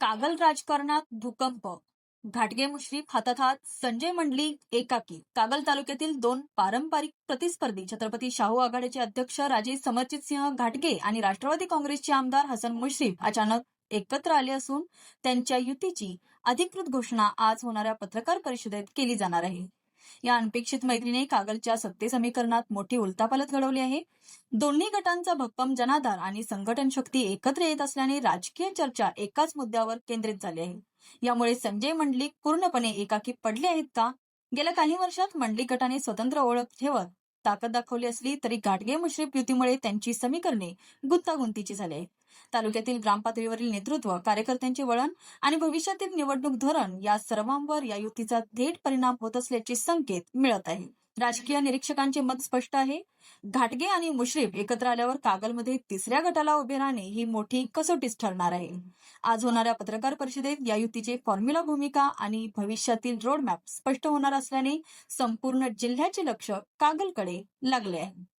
कागल राजकारणात भूकंप. घाटगे मुश्रीफ हातात हात संजय मंडली एकाकी. कागल तालुक्यातील दोन पारंपरिक प्रतिस्पर्धी छत्रपती शाहू आघाडीचे अध्यक्ष राजे समरजित सिंह घाटगे आणि राष्ट्रवादी काँग्रेसचे आमदार हसन मुश्रीफ अचानक एकत्र आले असून त्यांच्या युतीची अधिकृत घोषणा आज होणाऱ्या पत्रकार परिषदेत केली जाणार आहे. या अनपेक्षित मैत्रीने कागलच्या सत्ते समीकरणात मोठी उलतापालत घडवली आहे. दोन्ही गटांचा भक्कम जनाधार आणि संघटन शक्ती एकत्र येत असल्याने राजकीय चर्चा एकाच मुद्द्यावर केंद्रित झाली आहे. यामुळे संजय मंडलिक पूर्णपणे एकाकी पडले आहेत का? गेल्या काही वर्षात मंडलिक गटाने स्वतंत्र ओळख ठेवत ताकद दाखवली असली तरी घाटगे मुश्रीफ युतीमुळे त्यांची समीकरणे गुंतागुंतीची झाली आहेत. तालुक्यातील ग्रामपातळीवरील नेतृत्व कार्यकर्त्यांचे वळण आणि भविष्यातील निवडणूक धोरण या सर्वांवर या युतीचा थेट परिणाम होत असल्याचे संकेत मिळत आहे. राजकीय निरीक्षकांचे मत स्पष्ट आहे. घाटगे आणि मुश्रीफ एकत्र आल्यावर कागलमध्ये तिसऱ्या गटाला उभे राहणे ही मोठी कसोटीच ठरणार आहे. आज होणाऱ्या पत्रकार परिषदेत या युतीचे फॉर्म्युला भूमिका आणि भविष्यातील रोडमॅप स्पष्ट होणार असल्याने संपूर्ण जिल्ह्याचे लक्ष कागलकडे लागले आहे.